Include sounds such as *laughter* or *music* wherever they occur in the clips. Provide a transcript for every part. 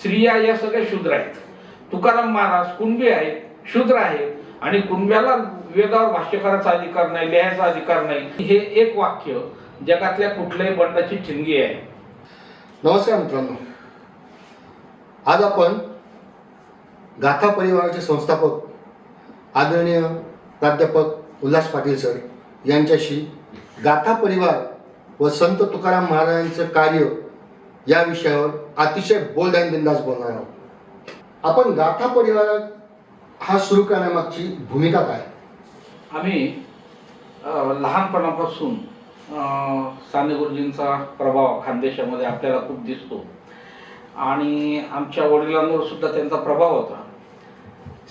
स्त्रिया या सगळ्या शूद्र आहेत. तुकाराम महाराज कुणबी आहेत शूद्र आहेत आणि कुणब्याला वेदावर भाष्य करायचा अधिकार नाही लिहायचा अधिकार नाही. हे एक वाक्य जगातल्या कुठल्याही बंडाची ठिणगी आहे. नमस्कार मित्रांनो. आज आपण गाथा परिवाराचे संस्थापक आदरणीय प्राध्यापक उल्हास पाटील सर यांच्याशी गाथा परिवार व संत तुकाराम महाराजांचं कार्य या विषयावर अतिशय बोल्ड अँड बिंदास बोलणार आहोत. आपण गाथा परिवार हा सुरू करण्यामागची भूमिका काय? आम्ही लहानपणापासून साने गुरुजींचा प्रभाव खानदेशामध्ये आपल्याला खूप दिसतो. आणि आमच्या वडिलांवर सुद्धा त्यांचा प्रभाव होता.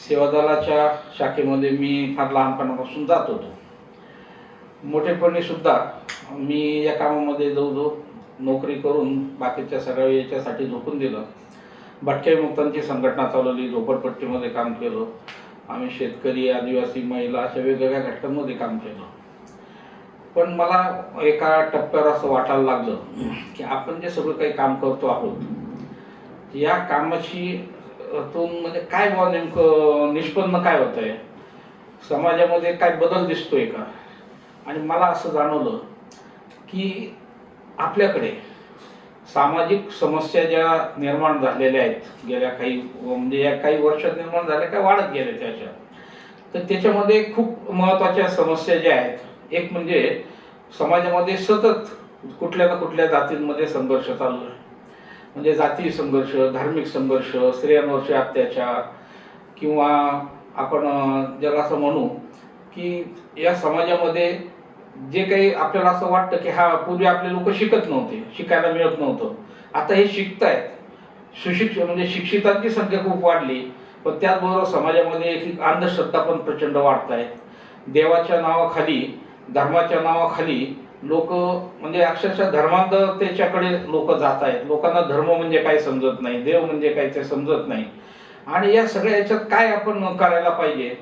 सेवादलाच्या शाखेमध्ये मी फार लहानपणापासून जात होतो. मोठेपणी सुद्धा मी या कामामध्ये जवळजवळ नोकरी करून बाकीच्या सगळ्या याच्यासाठी झोपून दिलं. भटक्या मुक्तांची संघटना चालवली झोपडपट्टीमध्ये काम केलं. आम्ही शेतकरी आदिवासी महिला अशा वेगवेगळ्या घटकांमध्ये काम केलं. पण मला एका टप्प्यावर असं वाटायला लागलं की आपण जे सगळं काही काम करतो आहोत या कामाची तून म्हणजे काय बुवा नेमकं निष्पन्न काय होत आहे समाजामध्ये काय बदल दिसतोय का? आणि मला असं जाणवलं की आपल्याकडे सामाजिक समस्या ज्या निर्माण झालेल्या आहेत गेल्या काही म्हणजे या काही वर्षात निर्माण झाल्या काय वाढत गेल्या त्याच्या. तर त्याच्यामध्ये खूप महत्त्वाच्या समस्या ज्या आहेत एक म्हणजे समाजामध्ये सतत कुठल्या ना कुठल्या जातींमध्ये संघर्ष चालू आहे. म्हणजे जाती संघर्ष धार्मिक संघर्ष स्त्रियांवरचे अत्याचार किंवा आपण ज्याला असं म्हणू की या समाजामध्ये जे काही आपल्याला असं वाटतं की हा पूर्वी आपले लोक शिकत नव्हते शिकायला मिळत नव्हतं. आता हे शिकतायत. सुशिक्षित म्हणजे शिक्षितांची संख्या खूप वाढली पण त्याचबरोबर समाजामध्ये एक अंधश्रद्धा पण प्रचंड वाढत आहेत देवाच्या नावाखाली धर्माच्या नावाखाली लोक म्हणजे अक्षरशः धर्मांधतेच्याकडे लोक जात आहेत लोकांना धर्म म्हणजे काय समजत नाही देव म्हणजे काय ते समजत नाही. आणि या सगळ्या याच्यात काय आपण करायला पाहिजे?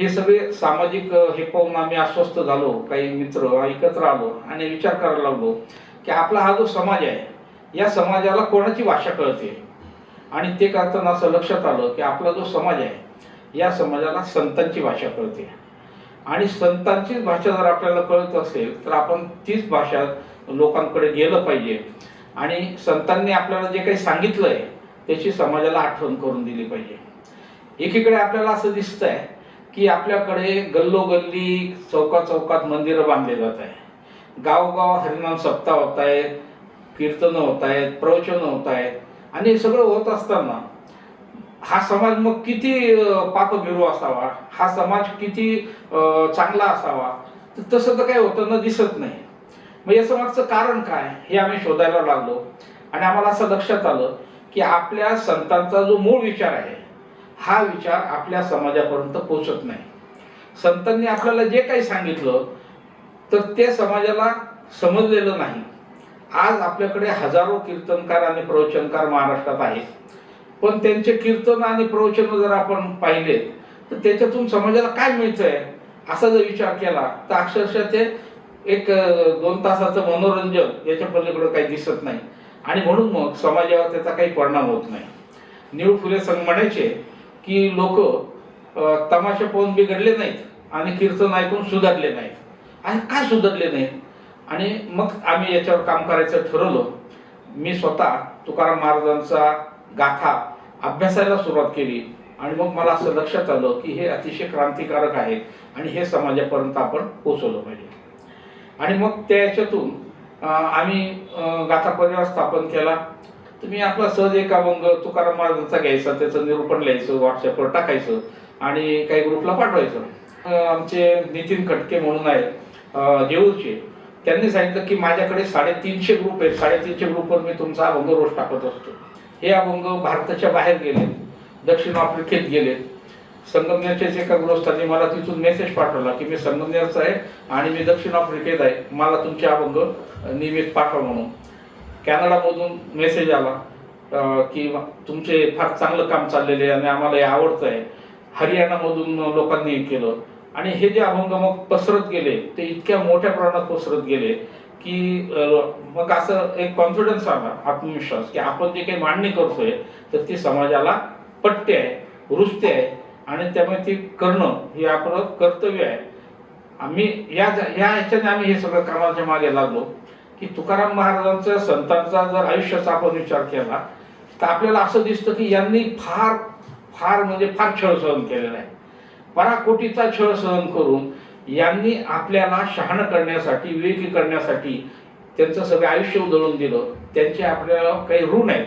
हे सगळे सामाजिक हे पाहून आम्ही अस्वस्थ झालो. काही मित्र एकत्र आलो आणि विचार करायला लागलो की आपला हा जो समाज आहे या समाजाला कोणाची भाषा कळते? आणि ते करताना असं लक्षात आलं की आपला जो समाज आहे या समाजाला संतांची भाषा कळते. आणि संतांचीच भाषा जर आपल्याला कळत असेल तर आपण तीच भाषा लोकांकडे गेलं पाहिजे. आणि संतांनी आपल्याला जे काही सांगितलं आहे त्याची समाजाला आठवण करून दिली पाहिजे. एकीकडे आपल्याला असं दिसतंय की आपल्याकडे गल्लोगल्ली चौका चौकात मंदिरं बांधले जात आहे गावगाव हरिनाम सप्ताह होत आहेत कीर्तनं होत आहेत प्रवचनं होत आहेत. आणि हे सगळं होत असताना हा समाज मग किती पापभिरू असावा? हा समाज किती चांगला असावा? तर तसं तर काही होताना दिसत नाही. मग याचं मागचं कारण काय? हे आम्ही शोधायला लागलो. आणि आम्हाला असं लक्षात आलं की आपल्या संतांचा जो मूळ विचार आहे हा विचार आपल्या समाजापर्यंत पोचत नाही. संतांनी आपल्याला जे काही सांगितलं तर ते समाजाला समजलेलं नाही. आज आपल्याकडे हजारो कीर्तनकार आणि प्रवचनकार महाराष्ट्रात आहेत. पण त्यांचे कीर्तन आणि प्रवचन जर आपण पाहिले तर त्याच्यातून समाजाला काय मिळतंय असा जर विचार केला तर अक्षरशः ते एक दोन तासाचं मनोरंजन याच्या पलीकडे काही दिसत नाही. आणि म्हणून मग समाजावर त्याचा काही परिणाम होत नाही. निळ फुले संघ म्हणायचे की लोक तमाशा पाहून बिघडले नाहीत आणि कीर्तन ऐकून सुधारले नाहीत. आणि काय सुधारले नाहीत? आणि मग आम्ही याच्यावर काम करायचं ठरवलं. मी स्वतः तुकाराम महाराजांचा गाथा अभ्यासायला सुरुवात केली. आणि मग मला असं लक्षात आलं की हे अतिशय क्रांतिकारक आहे आणि हे समाजापर्यंत आपण पोचवलं पाहिजे. आणि मग त्या याच्यातून आम्ही गाथा परिवार स्थापन केला. तर मी आपला सहज एक अभंग तुकाराम महाराजांचा घ्यायचा त्याचं निरूपण लिहायचं व्हॉट्सअपवर टाकायचं आणि काही ग्रुपला पाठवायचं. आमचे नितीन खटके म्हणून आहे अं, त्यांनी सांगितलं की माझ्याकडे साडेतीनशे ग्रुप आहेत. साडेतीनशे ग्रुपवर मी तुमचा अभंग रोज टाकत असतो. हे अभंग भारताच्या बाहेर गेले दक्षिण आफ्रिकेत गेले. संगमनेरच्याच एका गृहस्थांनी मला तिथून मेसेज पाठवला की मी संगमनेरचा आहे आणि मी दक्षिण आफ्रिकेत आहे. मला तुमचे अभंग नियमित पाठवा म्हणून. कॅनडामधून मेसेज आला की तुमचे फार चांगलं काम चाललेले आहे आणि आम्हाला हे आवडतं आहे. हरियाणामधून लोकांनी हे केलं. आणि हे जे अभंग मग पसरत गेले ते इतक्या मोठ्या प्रमाणात पसरत गेले की मग असं एक कॉन्फिडन्स आला आत्मविश्वास की आपण जे काही मांडणी करतोय तर ती समाजाला पट्टे आहे रुचते आहे आणि त्यामुळे ती करणं हे आपलं कर्तव्य आहे. आम्ही या या ह्याच्याने आम्ही हे सगळं कामाच्या मागे लागलो. की तुकाराम महाराजांचा संतांचा जर आयुष्याचा आपण विचार केला तर आपल्याला असं दिसतं की यांनी फार फार म्हणजे फार छळ सहन केलेला आहे. पराकोटीचा छळ सहन करून यांनी आपल्याला शहाणं करण्यासाठी विवेकी करण्यासाठी त्यांचं सगळं आयुष्य उधळून दिलं. त्यांचे आपल्याला काही ऋण आहेत.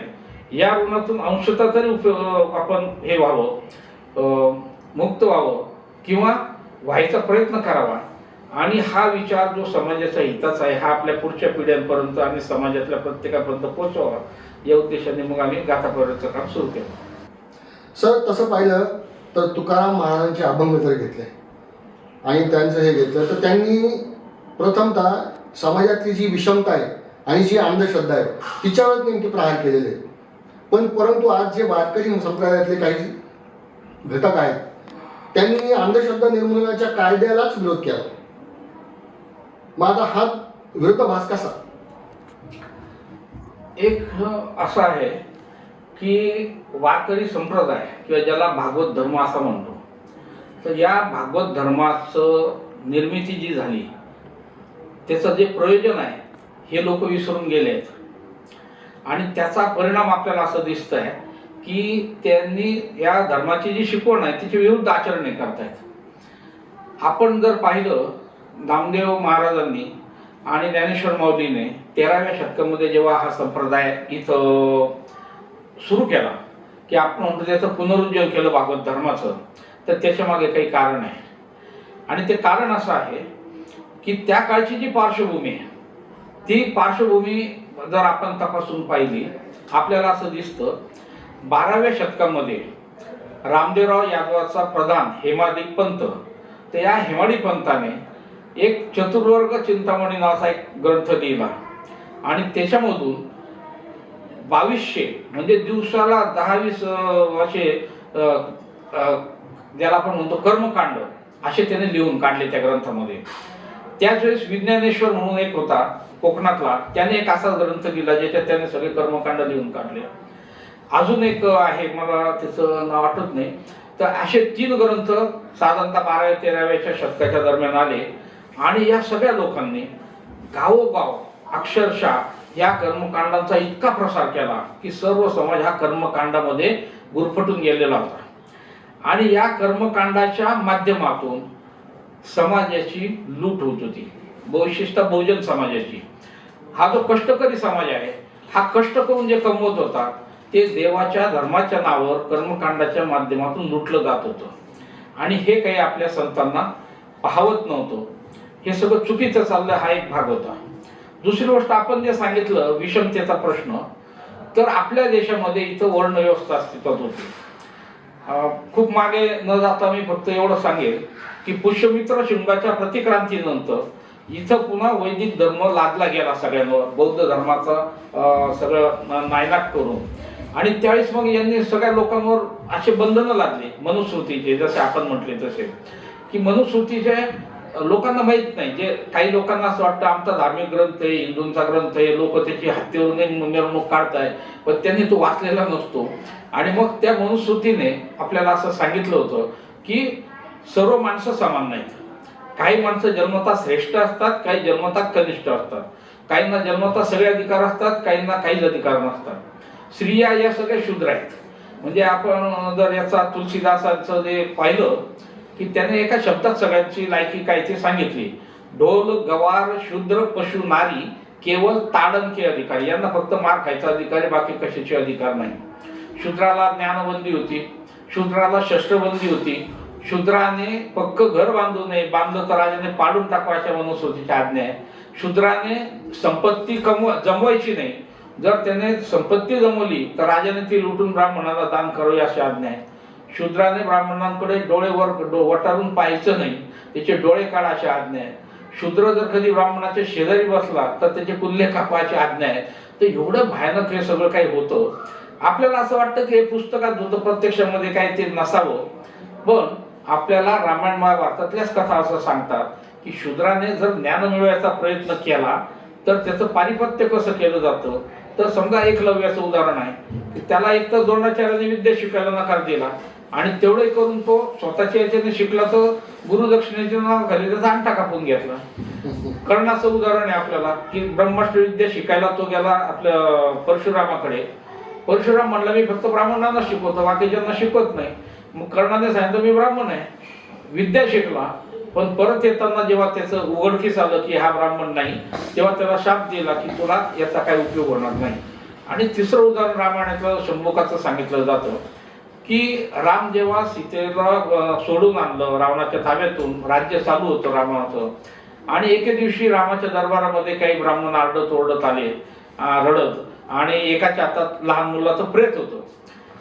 या ऋणातून अंशतः तरी उपयोग आपण हे व्हावं मुक्त व्हावं किंवा व्हायचा प्रयत्न करावा. आणि हा विचार जो समाजाचा हिताचा आहे हा आपल्या पुढच्या पिढ्यांपर्यंत आणि समाजातल्या प्रत्येकापर्यंत पोहोचवावा. या उद्देशाने मग आम्ही गाथापर्यंतचं काम सुरू केलं. सर तसं पाहिलं तर तुकाराम महाराजांचे अभंग जर घेतले आणि त्यांचं हे घेतलं तर त्यांनी प्रथमतः समाजातली जी विषमता आहे आणि जी अंधश्रद्धा आहे तिच्यावर नेमके प्रहार केलेले आहेत. पण परंतु आज जे वारकरी संप्रदायातले काही घटक आहेत त्यांनी अंधश्रद्धा निर्मूलनाच्या कायद्यालाच विरोध केला. माझा आता हा भास कसा? एक असं आहे की वारकरी संप्रदाय किंवा ज्याला भागवत धर्म असा म्हणतो तर या भागवत धर्माचं निर्मिती जी झाली त्याचं जे प्रयोजन आहे हे लोक विसरून गेले आहेत. आणि त्याचा परिणाम आपल्याला असं दिसत आहे की त्यांनी या धर्माची जी शिकवण आहे तिच्या विरुद्ध आचरणे करतायत. आपण जर पाहिलं नामदेव महाराजांनी आणि ज्ञानेश्वर माऊलीने तेराव्या शतकामध्ये जेव्हा हा संप्रदाय इथं सुरू केला की आपण म्हणतो त्याचं पुनरुज्जीवन केलं भागवत धर्माचं तर त्याच्यामागे काही कारण आहे. आणि ते कारण असं आहे की त्या काळची जी पार्श्वभूमी आहे ती पार्श्वभूमी जर आपण तपासून पाहिली आपल्याला असं दिसतं बाराव्या शतकामध्ये रामदेवराव यादवाचा प्रधान हेमादिक पंत तर या हेमाडी पंताने एक चतुर्वर्ग चिंतामणी नावाचा एक ग्रंथ लिहिला आणि त्याच्यामधून बावीसशे म्हणजे दिवसाला दहावीस असे ज्याला आपण म्हणतो कर्मकांड असे त्याने लिहून काढले त्या ग्रंथामध्ये. त्याच वेळेस विज्ञानेश्वर म्हणून एक होता कोकणातला त्याने एक असा ग्रंथ लिहिला ज्याच्यात त्याने सगळे कर्मकांड लिहून काढले. अजून एक आहे मला त्याचं नाव आठवत नाही. तर असे तीन ग्रंथ साधारणतः बाराव्या तेराव्याच्या शतकाच्या दरम्यान आले. आणि या सगळ्या लोकांनी गावोगाव अक्षरशः या कर्मकांडांचा इतका प्रसार केला की सर्व समाज हा कर्मकांडामध्ये गुरफटून गेलेला होता. आणि या कर्मकांडाच्या माध्यमातून समाजाची लूट होत होती. विशेषतः बहुजन समाजाची. हा जो कष्टकरी समाज आहे हा कष्ट करून जे कमवत होता ते देवाच्या धर्माच्या नावावर कर्मकांडाच्या माध्यमातून लुटलं जात होतं. आणि हे काही आपल्या संतांना पाहवत नव्हतं. हे सगळं चुकीचं चाललं हा एक भाग होता. दुसरी गोष्ट आपण जे सांगितलं विषमतेचा प्रश्न तर आपल्या देशामध्ये इथं वर्ण व्यवस्था अस्तित्वात होती. खूप मागे न जाता मी फक्त एवढं सांगेल की पुष्यमित्र शुंगाच्या प्रतिक्रांतीनंतर इथं पुन्हा वैदिक धर्म लादला गेला सगळ्यांवर बौद्ध धर्माचा सगळं नायनाट करून. आणि त्यावेळेस मग यांनी सगळ्या लोकांवर असे बंधनं लादले मनुस्मृतीचे जसे आपण म्हटले तसे की मनुस्मृतीचे लोकांना माहीत नाही. जे काही लोकांना असं वाटतं आमचा धार्मिक ग्रंथ आहे हिंदूंचा ग्रंथ आहे लोक त्याची हत्येवरून मिरवणूक काढताय पण त्यांनी तो वाचलेला नसतो. आणि मग त्या मनुस्मृतीने आपल्याला असं सांगितलं होतं की सर्व माणसं समान नाहीत. काही माणसं जन्मता श्रेष्ठ असतात काही जन्मता कनिष्ठ असतात. काहींना जन्मता सगळे अधिकार असतात काहींना काहीच अधिकार नसतात. स्त्रिया या सगळ्या शूद्र आहेत. म्हणजे आपण जर याचा तुलसीदासांचं जे पाहिलं की त्याने एका शब्दात सगळ्यांची लायकी काय ते सांगितली. ढोल गवार शूद्र पशु नारी केवळ ताडणके अधिकारी. यांना फक्त मार खायचा अधिकारी बाकी कशाचे अधिकार नाही. शूद्राला ज्ञानबंदी होती. शूद्राला शस्त्रबंदी होती. शूद्राने पक्क घर बांधू नये. बांधलं तर राजाने पाडून टाकवायच्या वनस्पतीची आज्ञा आहे. शूद्राने संपत्ती कमव जमवायची नाही. जर त्याने संपत्ती जमवली तर राजाने ती लुटून ब्राह्मणाला दान करावी अशी आज्ञा आहे. शूद्राने ब्राह्मणांकडे डोळे वर डो- वटारून पाहायचं नाही. त्याचे डोळे काढा अशी आज्ञा आहे शूद्र जर कधी ब्राह्मणाच्या शेजारी बसला तर त्याचे कुल्ले कापायची आज्ञा आहे. तर एवढं भयानक हे सगळं काही होतं. आपल्याला असं वाटतं की हे पुस्तकात होतं प्रत्यक्षामध्ये काय ते नसावं. पण आपल्याला रामायण महाभारतातल्याच कथा असं सांगतात की शूद्राने जर ज्ञान मिळवायचा प्रयत्न केला तर त्याचं पारिपत्य कसं केलं जातं? तर समजा एकलव्याचं उदाहरण आहे. की त्याला एक तर द्रोणाचार्याने विद्या शिकायला नकार दिला. आणि तेवढे करून तो स्वतःच्या याच्याने शिकला तर गुरुदक्षिणेच्या नावाखाली त्याचा अंगठा कापून घेतला. *laughs* कर्णाचं उदाहरण आहे आपल्याला की ब्रह्मास्त्र विद्या शिकायला तो गेला आपल्या परशुरामाकडे. परशुराम म्हणला मी फक्त ब्राह्मणांना शिकवतो बाकीच्यांना शिकवत नाही. मग कर्णाने सांगितलं मी ब्राह्मण आहे. विद्या शिकला पण परत येताना जेव्हा त्याचं उघडकीस आलं की हा ब्राह्मण नाही तेव्हा त्याला शाप दिला की तुला याचा काही उपयोग होणार नाही. आणि तिसरं उदाहरण रामायणातलं शंभुकाचं सांगितलं जातं की राम जेव्हा सीतेला सोडून आणलं रावणाच्या ताब्यातून राज्य चालू होतं रावणाचं. आणि एके दिवशी रामाच्या दरबारामध्ये काही ब्राह्मण आरडत ओरडत आले रडत. आणि एकाच्या हातात लहान मुलाचं प्रेत होतं.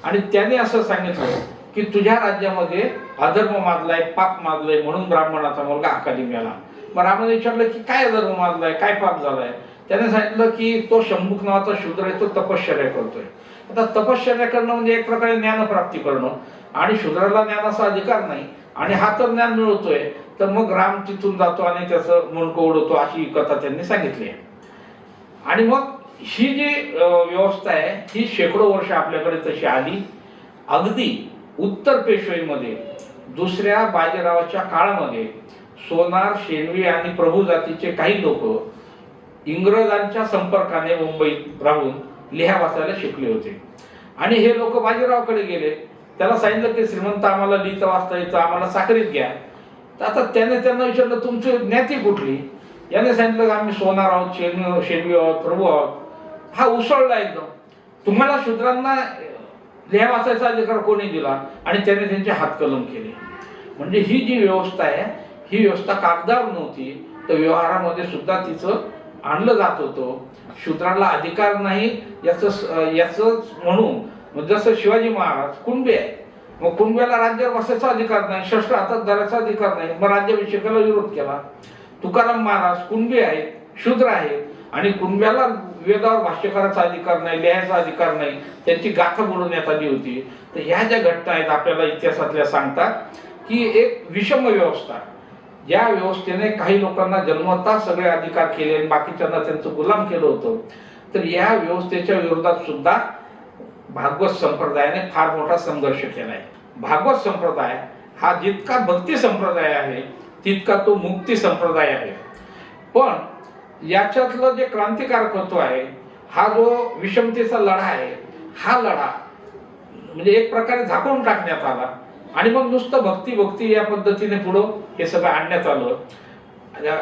आणि त्याने असं सांगितलं की तुझ्या राज्यामध्ये अधर्म माजलाय पाप माजलंय म्हणून ब्राह्मणाचा मुलगा अकाली मिळाला. मग रामाने विचारलं की काय अधर्म माजलाय काय पाप झालाय? त्याने सांगितलं की तो शंभुक नावाचा शूद्र आहे तो तपश्चर्या करतोय. आता तपश्चर्या करणं म्हणजे एक प्रकारे ज्ञानप्राप्ती करणं. आणि शूद्राला ज्ञानाचा अधिकार नाही आणि हा तर ज्ञान मिळवतोय तर मग राम तिथून जातो आणि त्याचं मुंडकं उडवतो अशी कथा त्यांनी सांगितली आहे. आणि मग ही जी व्यवस्था आहे ही शेकडो वर्ष आपल्याकडे तशी आली. अगदी उत्तर पेशवाईमध्ये दुसऱ्या बाजीरावाच्या काळामध्ये सोनार शेनवी आणि प्रभू जातीचे काही लोक इंग्रजांच्या संपर्काने मुंबईत राहून लिहा वाचायला शिकले होते. आणि हे लोक बाजीरावकडे गेले. त्याला सांगितलं की श्रीमंत आम्हाला लिहिता वाचता येतं आम्हाला साखरीत घ्या. तर आता त्याने त्यांना विचारलं तुमची ज्ञाती कुठली? याने सांगितलं की आम्ही सोनार आहोत शेण शेणवी आहोत प्रभू आहोत. हा उसळला एकदम. तुम्हाला शूद्रांना लिहा वाचायचा अधिकार कोणी दिला? आणि त्याने त्यांचे हात कलम केले. म्हणजे ही जी व्यवस्था आहे ही व्यवस्था कागदावर नव्हती तर व्यवहारामध्ये सुद्धा तिचं आणलं जात होतं. शूद्राला अधिकार नाही याचं याचं म्हणून मग जसं शिवाजी महाराज कुणबे आहे मग कुणब्याला राज्यावर बसायचा अधिकार नाही शस्त्र हातात धरायचा अधिकार नाही मग राज्याभिषेकाला विरोध केला. तुकाराम महाराज कुणबी आहेत शूद्र आहेत आणि कुणब्याला वेदावर भाष्य करायचा अधिकार नाही लिहायचा अधिकार नाही त्यांची गाथा बोलवण्यात आली होती. तर ह्या ज्या घटना आहेत आपल्याला इतिहासातल्या सांगतात की एक विषम व्यवस्था या व्यवस्थेने काही लोकांना जन्मता सगळे अधिकार केले आणि बाकीच्यांना त्यांचं गुलाम केलं होतं. तर या व्यवस्थेच्या विरोधात सुद्धा भागवत संप्रदायाने फार मोठा संघर्ष केलाय. भागवत संप्रदाय हा जितका भक्ती संप्रदाय आहे तितका तो मुक्ती संप्रदाय आहे. पण याच्यातलं जे क्रांतिकारकत्व आहे हा जो विषमतेचा लढा आहे हा लढा म्हणजे एक प्रकारे झाकून टाकण्यात आला. आणि मग नुसतं भक्ती भक्ती या पद्धतीने पुढं हे सगळं आणण्यात आलं.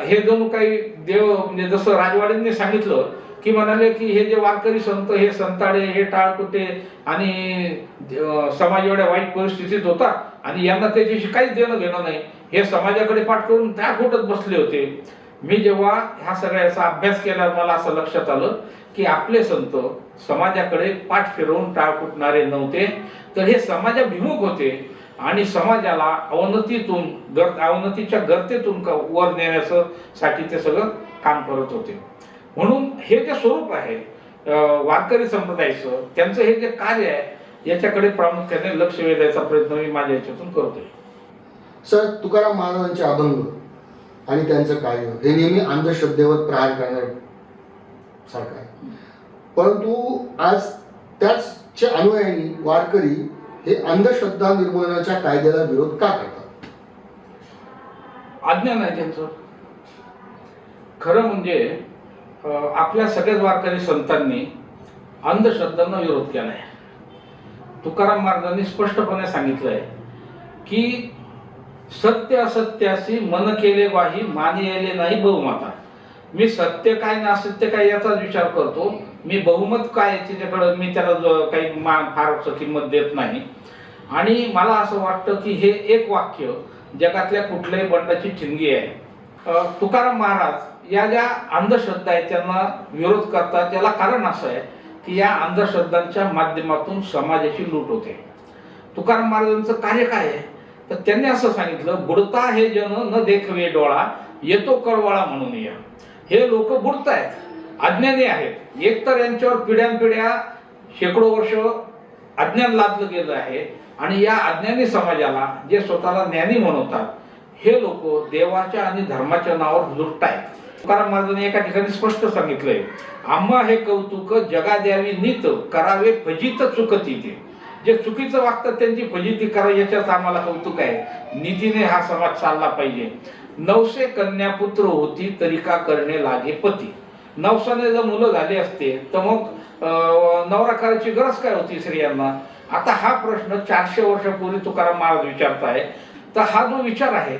हे जणू काही देव म्हणजे जसं राजवाड्यांनी सांगितलं की म्हणाले की हे जे वारकरी संत हे संताडे हे टाळकुटे आणि समाज एवढ्या वाईट परिस्थितीत होता आणि यांना त्याच्याशी काहीच देणं घेणं नाही. हे समाजाकडे पाठ करून त्या खोटत बसले होते. मी जेव्हा ह्या सगळ्याचा अभ्यास केल्यावर मला असं लक्षात आलं की आपले संत समाजाकडे पाठ फिरवून टाळ फुटणारे नव्हते. तर हे समाजाभिमुख होते. आणि समाजाला अवनतीतून गर अवनतीच्या गर्तेतून वर नेण्याचं साठी ते सगळं काम करत होते. म्हणून हे जे स्वरूप आहे वारकरी संप्रदायाचं त्यांचं हे जे कार्य आहे याच्याकडे प्रामुख्याने लक्ष वेधायचा प्रयत्न मी माझ्या याच्यातून करतोय. सर तुकाराम महाराजांचे अभंग आणि त्यांचं कार्य हे नेहमी अंधश्रद्धेवर प्रहार करणार सारखं आहे. परंतु आज त्याचच्या अनुयायी वारकरी हे अंधश्रद्धा निर्मूलनाच्या कायद्याला विरोध का करतात? अज्ञान आहे त्यांचं. खरं म्हणजे आपल्या सगळ्याच वारकरी संतांनी अंधश्रद्धांना विरोध केला आहे तुकाराम महाराजांनी स्पष्टपणे सांगितलंय की सत्य असत्याशी मन केले वाही मान येले नाही बहुमाता मी सत्य काय ना असत्य काय याचाच विचार करतो. मी बहुमत काय त्याच्याकडं मी त्याला काही मा फार किंमत देत नाही. आणि मला असं वाटतं की हे एक वाक्य जगातल्या कुठल्याही बंडाची ठिणगी आहे. तुकाराम महाराज या ज्या अंधश्रद्धा आहेत त्यांना विरोध करतात त्याला कारण असं आहे की या अंधश्रद्धांच्या माध्यमातून समाजाची लूट होते. तुकाराम महाराजांचं कार्य काय आहे? तर त्यांनी असं सांगितलं बुडता हे जन न देखवे डोळा येतो कळवाळा म्हणून या. हे लोक बुडत आहेत अज्ञानी आहेत. एकतर यांच्यावर पिढ्यानपिढ्या शेकडो वर्ष अज्ञान लादलं गेलं आहे आणि या अज्ञानी समाजाला जे स्वतःला ज्ञानी म्हणवतात हे लोक देवाच्या आणि धर्माच्या नावावर लुटतायत तुकाराम महाराजांनी एका ठिकाणी स्पष्ट सांगितलंय आम्हा हे कौतुक जगा द्यावी नीत करावे फजित चुकती ते. जे चुकीचं वागतात त्यांची फजिती करा याच्यात आम्हाला कौतुक आहे. नीतीने हा समाज चालला पाहिजे. नवसे कन्या पुत्र होती तरी का करणे लागे पती? नवसाने जर मुलं झाली असते तर मग नवरा करायची गरज काय होती स्त्रियांना? आता हा प्रश्न चारशे वर्षापूर्वी तुकाराम महाराज विचारताय. तर हा जो विचार आहे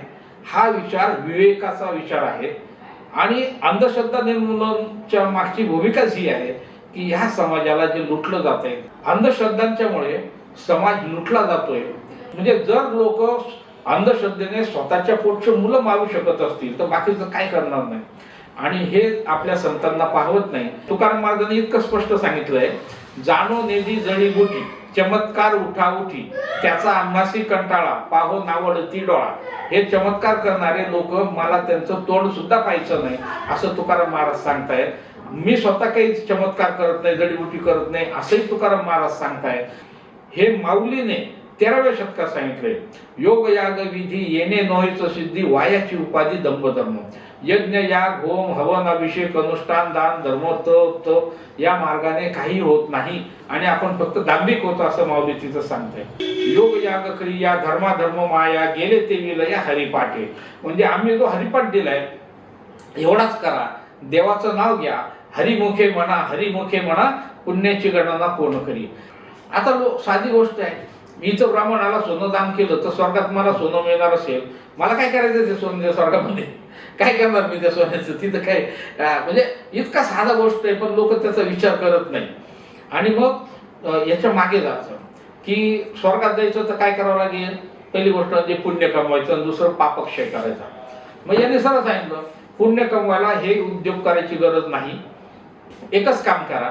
हा विचार विवेकाचा विचार आहे. आणि अंधश्रद्धा निर्मूलनच्या मागची भूमिकाच ही आहे की ह्या समाजाला जे लुटलं जात आहे अंधश्रद्धांच्यामुळे समाज लुटला जातोय. म्हणजे जर लोक अंधश्रद्धेने स्वतःच्या पोटचे मुलं मारू शकत असतील तर बाकीचं काय करणार नाही. आणि हे आपल्या संतांना पाहवत नाही. तुकाराम महाराजांनी इतकं स्पष्ट सांगितलंय जाणो नेदी जडीबुटी चमत्कार उठा उठी त्याचा आम्हासी कंटाळा पाहो नावडती डोळा. हे चमत्कार करणारे लोक मला त्यांचं तोंड सुद्धा पाहायचं नाही असं तुकाराम महाराज सांगतायत. मी स्वतः काही चमत्कार करत नाही जडीबुटी करत नाही असंही तुकाराम महाराज सांगतायत. हे माऊलीने तेराव्या शतकात सांगितलंय योग याग विधी येणे नोहीच सिद्धी वायाची उपाधी दंभधर्म. यज्ञ याग होम हवन अभिषेक अनुष्ठान दान धर्म तप तप या मार्गाने काही होत नाही. आणि आपण फक्त दांभिक होतो असं माऊली तिथं सांगते योग याग क्रिया धर्माधर्म माया गेले ते विलया हरिपाठे. म्हणजे आम्ही जो हरिपाठ दिलाय एवढाच करा. देवाचं नाव घ्या. हरिमुखे म्हणा हरिमुखे म्हणा पुण्याची गणना कोण करी? आता लो साधी गोष्ट आहे. मी तर ब्राह्मणाला सोनं दान केलं तर स्वर्गात मला सोनं मिळणार असेल. मला काय करायचं ते सोनं? स्वर्गामध्ये काय करणार मी त्या सोन्याचं? तिथं काय? म्हणजे इतका साधा गोष्ट आहे पण लोक त्याचा विचार करत नाही. आणि मग याच्या मागे जायचं की स्वर्गात जायचं तर काय करावं लागेल? पहिली गोष्ट म्हणजे पुण्य कमवायचं आणि दुसरं पापक्षय करायचा. मग याने सरळ सांगितलं पुण्य कमवायला हे उद्योग करायची गरज नाही. एकच काम करा.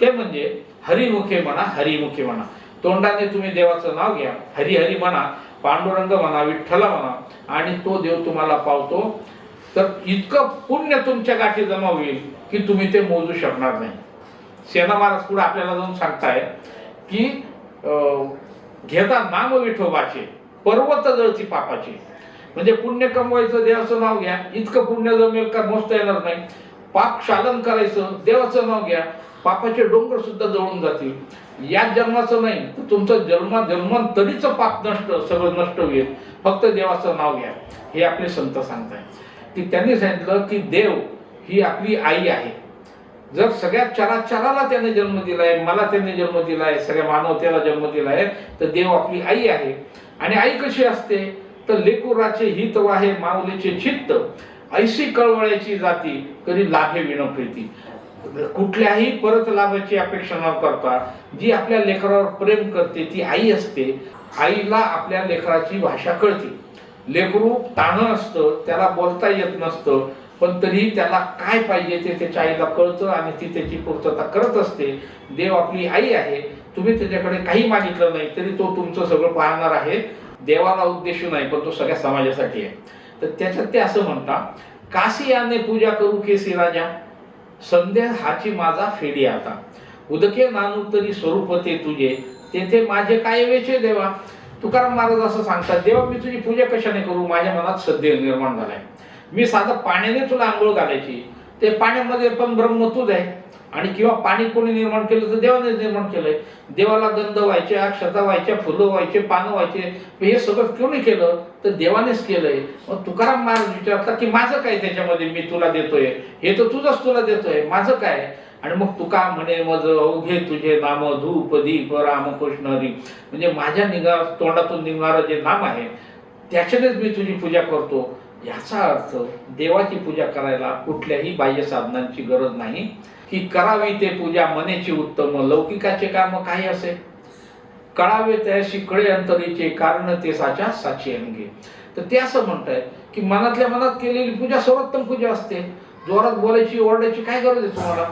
ते म्हणजे हरिमुखे म्हणा हरिमुखे म्हणा. तोंडाने तुम्ही देवाचं नाव घ्या. हरी हरी म्हणा पांडुरंग म्हणा विठ्ठला म्हणा आणि तो देव तुम्हाला पावतो. तर इतकं पुण्य तुमच्या गाठी जमा होईल की तुम्ही ते मोजू शकणार नाही. सेना महाराज पुढे आपल्याला जाऊन सांगताय की अं, घेता नाम विठोबाचे पर्वत जळती पापाचे. म्हणजे पुण्य कमवायचं देवाचं नाव घ्या. इतकं पुण्य जमेल का मोजता येणार नाही. पाप शालन करायचं देवाचं नाव घ्या. पापाचे डोंगर सुद्धा जळून जातील. या जन्माचं नाही तर तुमचं जन्मा जन्मांतरीचं पाप नष्ट सगळं नष्ट होईल. फक्त देवाचं नाव घ्या. हे आपले संत सांगतायत. की त्यांनी सांगितलं की देव ही आपली आई आहे. जर सगळ्या चराचराला त्याने जन्म दिलाय मला त्याने जन्म दिलाय सगळ्या मानवतेला जन्म दिलाय तर देव आपली आई आहे. आणि आई कशी असते? तर लेकुराचे हित वाहे माऊलीचे चित्त. ऐशी कळवळ्याची जाती कधी लाभे विनप्रीती कुठल्याही परत लाभाची अपेक्षा न करता जी आपल्या लेकरावर प्रेम करते ती आई असते आईला आपल्या लेकराची भाषा कळते. लेकरू ताणं असतं त्याला बोलता येत नसतं पण तरीही त्याला काय पाहिजे ते त्याच्या आईला कळतं आणि ती त्याची पूर्तता करत असते. देव आपली आई आहे तुम्ही त्याच्याकडे काही मागितलं नाही तरी तो तुमचं सगळं पाहणार आहे. देवाला उद्देश नाही पण तो सगळ्या समाजासाठी आहे. तर त्याच्यात ते असं म्हणता काशी याने पूजा करू केसी राजा? संध्या हाची माझा फेडी आता. उदके नानुतरी स्वरूप ते तुझे तेथे माझे काय वेचे देवा? तुकाराम महाराज असं सांगतात देवा मी तुझी पूजा कशाने करू? माझ्या मनात सध्या निर्माण झालाय. मी साधं पाण्याने तुला आंघोळ घालायची. ते पाण्यामध्ये पण ब्रह्म तूच आहे. आणि किंवा पाणी कोणी निर्माण केलं तर देवाने निर्माण केलंय. देवाला गंध व्हायचे अक्षता व्हायच्या फुलं व्हायचे पानं व्हायचे हे सगळं कोणी केलं तर देवानेच केलंय. मग तुकाराम महाराज विचारतात की माझं काय त्याच्यामध्ये मी तुला देतोय? हे तर तुझंच तुला देतोय. माझं काय? आणि मग तुका म्हणे मज अवघे तुझे नाम धूप दीप राम कृष्ण हरी. म्हणजे माझ्या निघा तोंडातून निघणारं जे नाम आहे त्याच्यानेच मी तुझी पूजा करतो. याचा अर्थ देवाची पूजा करायला कुठल्याही बाह्य साधनांची गरज नाही. की करावी ते पूजा मनेची उत्तम लौकिकाचे काम काही असे कळावे त्याशी कळे अंतरीचे कारण ते साच्या साची अंगे. तर ते असं म्हणताय की मनातल्या मनात केलेली पूजा सर्वोत्तम पूजा असते. जोरात बोलायची ओरडायची काय गरज आहे तुम्हाला?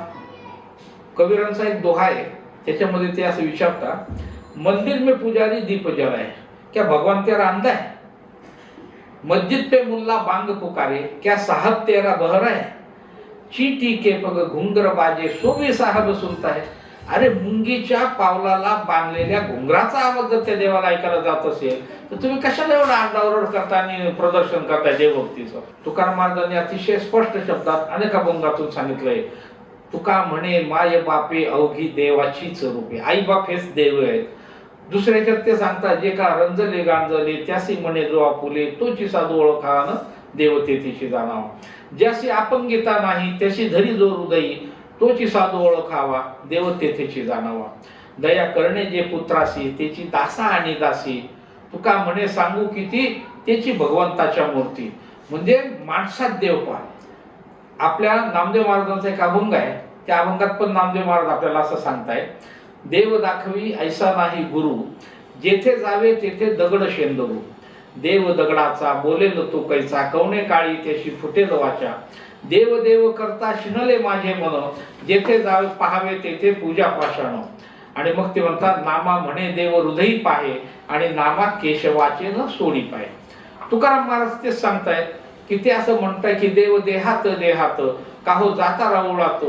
कबीरांचा एक दोहा आहे त्याच्यामध्ये ते असं विचारता मंदिर में पुजारी दीप जलाए क्या भगवान तेरा अंधा है? मस्जिद पे मुल्ला बांग पुकारे क्या साहब तेरा बहरा है? चीटी के पग घुंगर बाजे सो भी साहब सुनता अरे मुंगीच्या पावलाला बांधलेल्या घुंगराचा आवाज जर त्या देवाला ऐकायला जात असेल तर तुम्ही कशाला एवढा आरडाओरड करता आणि प्रदर्शन करता देवभक्तीचं तुकाराम महाराजांनी अतिशय स्पष्ट शब्दात अनेक अभंगातून सांगितलंय. तुका म्हणे माय बापे अवघी देवाचीच रूपे. आई बाप हेच देव आहेत. दुसऱ्याच्यात ते सांगतात जे का रंजले गांजले त्यासी म्हणे जो आपुले तोची साधू ओळखान देव जाणाव. ज्याशी ज्याशी अपंगिता नाही त्याशी धरी जो हृदयी तोची साधू ओळखावा देवतेथेची जाणावा. दया करणे जे पुत्रासी त्याची दासा आणि दासी. तुका म्हणे सांगू किती त्याची भगवंताच्या मूर्ती. म्हणजे माणसात देव पहा आपल्या नामदेव महाराजांचा एक अभंग आहे. त्या अभंगात पण नामदेव महाराज आपल्याला असं सांगताय देव दाखवी ऐसा नाही गुरु. जेथे जावे तेथे दगड शेंदरू. देव दगडाचा बोलेल तो कैसा कवणे काळी त्याशी फुटेल वाचा. देव देव करता शिणले माझे मन जेथे जावे पहावे तेथे पूजा पाषाण. आणि मग ते म्हणतात नामा म्हणे देव हृदयी पाहे आणि नामा केशवाचे न सोडी पाहे. तुकाराम महाराज तेच सांगतायत की ते असं म्हणताय की देव देहात देहात काहो जाता रावळात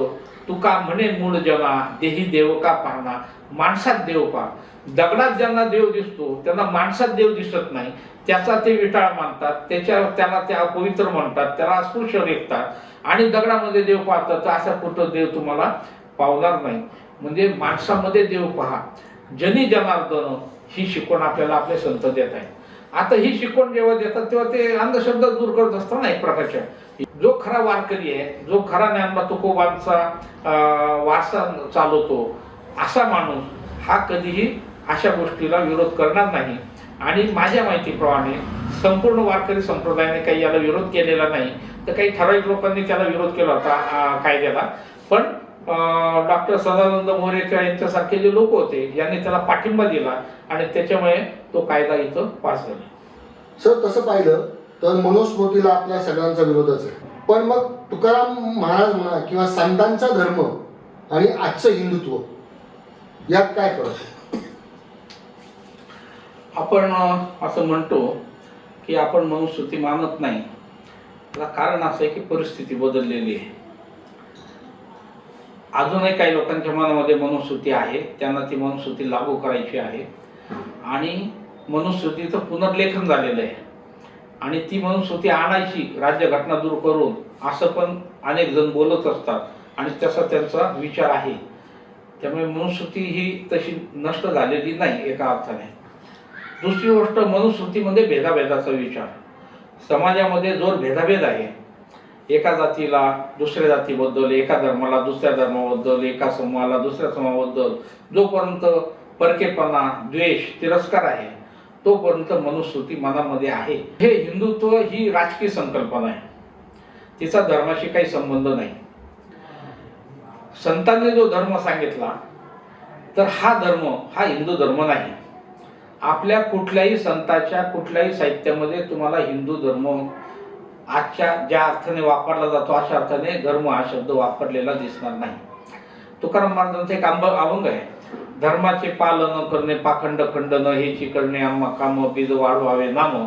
तुका म्हणे मूळ जना देही देव का पाहणा माणसात देव पहा. दगडात ज्यांना देव दिसतो त्यांना माणसात देव दिसत नाही. त्याचा ते विटाळ मानतात त्याच्या त्याला ते अपवित्र म्हणतात त्याला अस्पृश्य लेखतात आणि दगडामध्ये देव पाहतात तर असा कुठं देव तुम्हाला पावणार नाही. म्हणजे माणसामध्ये देव पहा. जनी जनार्दन ही शिकवण आपल्याला आपले संत देत आहे आता ही शिकवण जेव्हा देतात तेव्हा ते अंधश्रद्धा दूर करत असतात ना एक प्रकारच्या जो खरा वारकरी आहे जो खरा ज्ञानबा तुकोबांचा अं, वारसा चालवतो असा माणूस हा कधीही अशा गोष्टीला विरोध करणार नाही. आणि माझ्या माहितीप्रमाणे संपूर्ण वारकरी संप्रदायाने काही याला विरोध केलेला नाही. तर काही ठराविक लोकांनी त्याला विरोध केला होता कायद्याला. पण डॉक्टर सदानंद मोरेकर यांच्यासारखे जे लोक होते यांनी त्याला पाठिंबा दिला आणि त्याच्यामुळे तो कायदा इथं पास झाला. सर तसं पाहिलं तर मनुस्मृतीला आपल्या सगळ्यांचा विरोधच आहे. पण मग तुकाराम महाराज म्हणा किंवा संतांचा धर्म आणि आजचं हिंदुत्व यात काय फरक आपण असं म्हणतो की आपण मनुस्मृती मानत नाही. त्याला कारण असं आहे की परिस्थिती बदललेली आहे. अजूनही काही लोकांच्या मनामध्ये मनुस्मृती आहे त्यांना ती मनुस्मृती लागू करायची आहे. आणि मनुस्मृतीचं पुनर्लेखन झालेलं आहे. आणि ती मनुस्मृती आणायची राज्यघटना दूर करून. असं पण अनेक जण बोलत असतात. आणि तसा त्यांचा विचार आहे. त्यामुळे मनुस्मृती ही तशी नष्ट झालेली नाही एका अर्थाने. दुसरी गोष्ट मनुस्मृतीमध्ये भेदाभेदाचा विचार. समाजामध्ये जो भेदाभेद आहे. एका जातीला दुसऱ्या जातीबद्दल एका धर्माला दुसऱ्या धर्माबद्दल एका समूहाला दुसऱ्या समूहाबद्दल जोपर्यंत परकेपणा द्वेष तिरस्कार आहे तोपर्यंत मनुस्मृती मनामध्ये आहे. हे हिंदुत्व ही राजकीय संकल्पना आहे. तिचा धर्माशी काही संबंध नाही. संतांनी जो धर्म सांगितला तर हा धर्म हा हिंदू धर्म नाही. आपल्या कुठल्याही संताच्या कुठल्याही साहित्यामध्ये तुम्हाला हिंदू धर्म आजच्या ज्या अर्थाने वापरला जातो अशा अर्थाने धर्म हा शब्द वापरलेला दिसणार नाही. तुकाराम महाराजांचा एक आंब अभंग आहे. धर्माचे पालन करणे पाखंड खंडन हेची करणे आम्हा काम बीज वाढवावे नाम.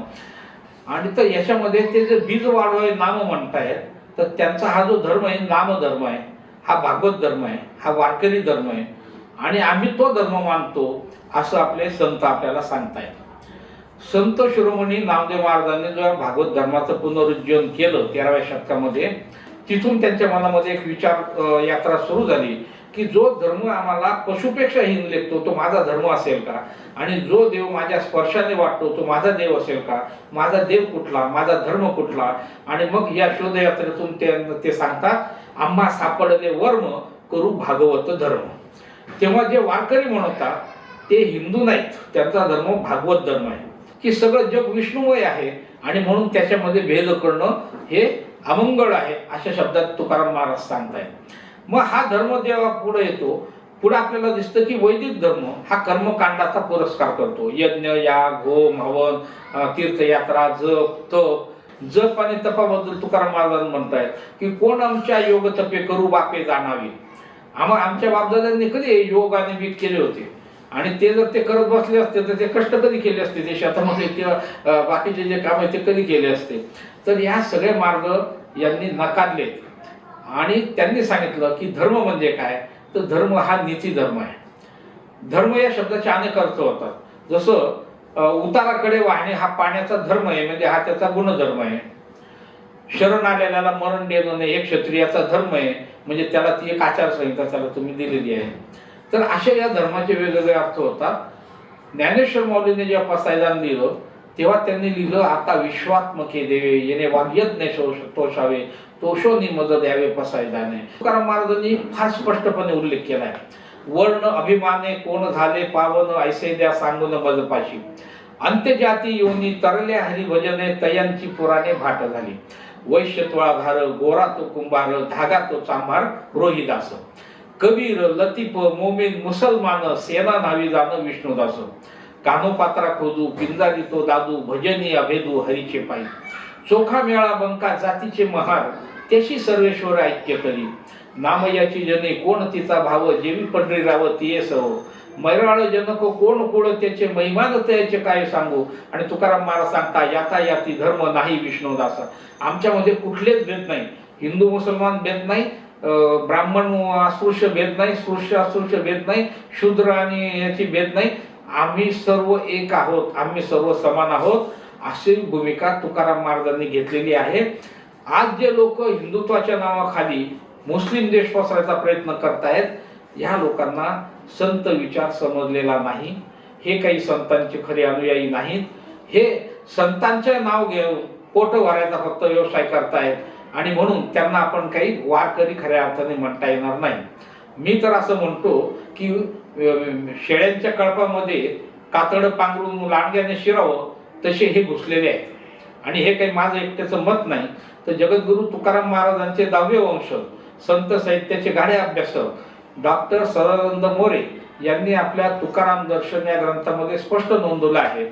आणि तर याच्यामध्ये ते जे बीज वाढवावे नाम म्हणतायत तर त्यांचा हा जो धर्म आहे नाम धर्म आहे हा भागवत धर्म आहे हा वारकरी धर्म आहे. आणि आम्ही तो धर्म मानतो असं आपले संत आपल्याला सांगतायत. संत शिरोमणी नामदेव महाराजांनी जेव्हा भागवत धर्माचं पुनरुज्जीवन केलं तेराव्या शतकामध्ये तिथून त्यांच्या मनामध्ये एक विचार यात्रा सुरू झाली. की जो धर्म आम्हाला पशुपेक्षा हिन लेखतो तो माझा धर्म असेल का? आणि जो देव माझ्या स्पर्शाने वाटतो तो माझा देव असेल का? माझा देव कुठला? माझा धर्म कुठला? आणि मग या शोधयात्रेतून ते ते सांगतात आम्हा सापडले वर्म करू भागवत धर्म. तेव्हा जे वारकरी म्हणतात ते हिंदू नाहीत. त्यांचा धर्म भागवत धर्म आहे. की सगळं जग विष्णुमय आहे आणि म्हणून त्याच्यामध्ये भेद करणं हे अमंगळ आहे अशा शब्दात तुकाराम महाराज सांगतायत. मग हा धर्म जेव्हा पुढे येतो. पुढे आपल्याला दिसतं की वैदिक धर्म हा कर्मकांडाचा पुरस्कार करतो. यज्ञ याग होम हवन तीर्थयात्रा जप तप. जप आणि तपाबद्दल तुकाराम महाराज म्हणतायत की कोण आमच्या योग तपे करू बापे जाणावी. आम्हा आमच्या बापदादांनी कधी योग आणि बीक केले होते? आणि ते जर ते करत बसले असते तर ते कष्ट कधी केले असते? ते शेतामध्ये किंवा बाकीचे जे काम आहे ते कधी केले असते? तर ह्या सगळे मार्ग यांनी नकारलेत. आणि त्यांनी सांगितलं की धर्म म्हणजे काय? तर धर्म हा नीती धर्म आहे. धर्म या शब्दाचे अनेक अर्थ होतात. जसं उताराकडे वाहणे हा पाण्याचा धर्म आहे म्हणजे हा त्याचा गुणधर्म आहे. शरण आलेल्याला मरण देणं नाही हे क्षत्रियाचा धर्म आहे म्हणजे त्याला ती एक आचारसंहिता त्याला तुम्ही दिलेली आहे. तर अशा या धर्माचे वेगवेगळे अर्थ होतात. ज्ञानेश्वर मौलीने जेव्हा पसायदान लिहिलं तेव्हा त्यांनी लिहिलं आता विश्वात्मके देवे येणे वाग्यज्ञ तोषावे तोषोनी मज द्यावे पसायदाने. तुकाराम महाराजांनी फार स्पष्टपणे उल्लेख केलाय वर्ण अभिमाने कोण झाले पावन ऐसे द्या सांगून मजपाशी अंत्यजाती योनी तरले हरी भजने तयांची पुराणे भाट झाली. वैश्य तुळाधार गोरा तो कुंभार धागा तो चांभार रोहिदास. कबीर लतीफ मोमीन मुसलमान सेना नावी जाणं विष्णुदास. कानोपात्रा खोदू पिंजा तो दादू भजनी अभेदू हरीचे पायी. चोखा मेळा बंका जातीचे महार त्याशी सर्वेश्वर ऐक्य करी. नामयाची जने कोण तिचा भाव जेवी पंढरी राव तिये सव. मैराळ जनक कोण कुळ त्याचे महिमान त्याचे काय सांगू? आणि तुकाराम महाराज सांगता याता याती धर्म नाही विष्णुदासा. आमच्यामध्ये कुठलेच भेद नाही. हिंदू मुसलमान भेद नाही. ब्राह्मण अस्पृश्य भेद नाही. स्पृश्य अस्पृश्य भेद नाही. शूद्र आणि याची भेद नाही. आम्ही सर्व एक आहोत आम्ही सर्व समान आहोत अशी भूमिका तुकाराम महाराजांनी घेतलेली आहे. आज जे लोक हिंदुत्वाच्या नावाखाली मुस्लिम देश पसरायचा प्रयत्न करतायत ह्या लोकांना संत विचार समजलेला नाही. हे काही संतांचे खरे अनुयायी नाहीत. हे संतांचे नाव घेऊन पोट वारायचा फक्त व्यवसाय करतायत आणि म्हणून त्यांना आपण काही वारकरी खऱ्या अर्थाने म्हणता येणार नाही. मी तर असं म्हणतो की शेळ्यांच्या कळपामध्ये कातड पांघरून लांडग्याने शिरावं तसे हे घुसलेले आहेत. आणि हे काही माझं एकट्याचं मत नाही. तर जगद्गुरु तुकाराम महाराजांचे दहावे वंश संत साहित्याचे गाढे अभ्यासक डॉक्टर सदानंद मोरे यांनी आपल्या तुकाराम दर्शन या ग्रंथामध्ये स्पष्ट नोंदवलं आहे.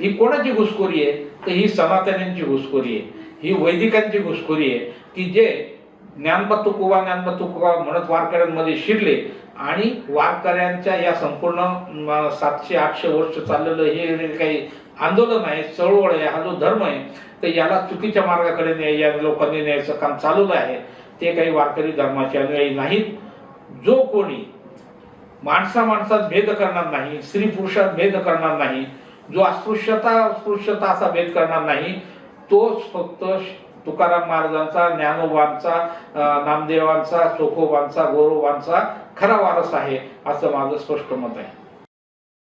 ही कोणाची घुसखोरी आहे? तर ही सनातन्यांची घुसखोरी आहे. ही वैदिकांची घुसखोरी आहे. की जे ज्ञानपा तुकोबा ज्ञानपा तुकोबा म्हणत वारकऱ्यांमध्ये शिरले आणि वारकऱ्यांच्या या संपूर्ण सातशे आठशे वर्ष चाललेलं हे काही आंदोलन आहे चळवळ आहे हा जो धर्म आहे तर याला चुकीच्या मार्गाकडे न्याय या लोकांनी न्यायचं काम चालवलं आहे. ते काही वारकरी धर्माचे अनुयायी नाहीत. जो कोणी माणसा माणसात भेद करणार नाही स्त्री पुरुषात भेद करणार नाही जो अस्पृश्यता अस्पृश्यता असा भेद करणार नाही तोच फक्त तुकाराम महाराजांचा ज्ञानोबांचा नामदेवांचा चोखोबांचा गौरवांचा खरा वारस आहे असं माझं स्पष्ट मत आहे.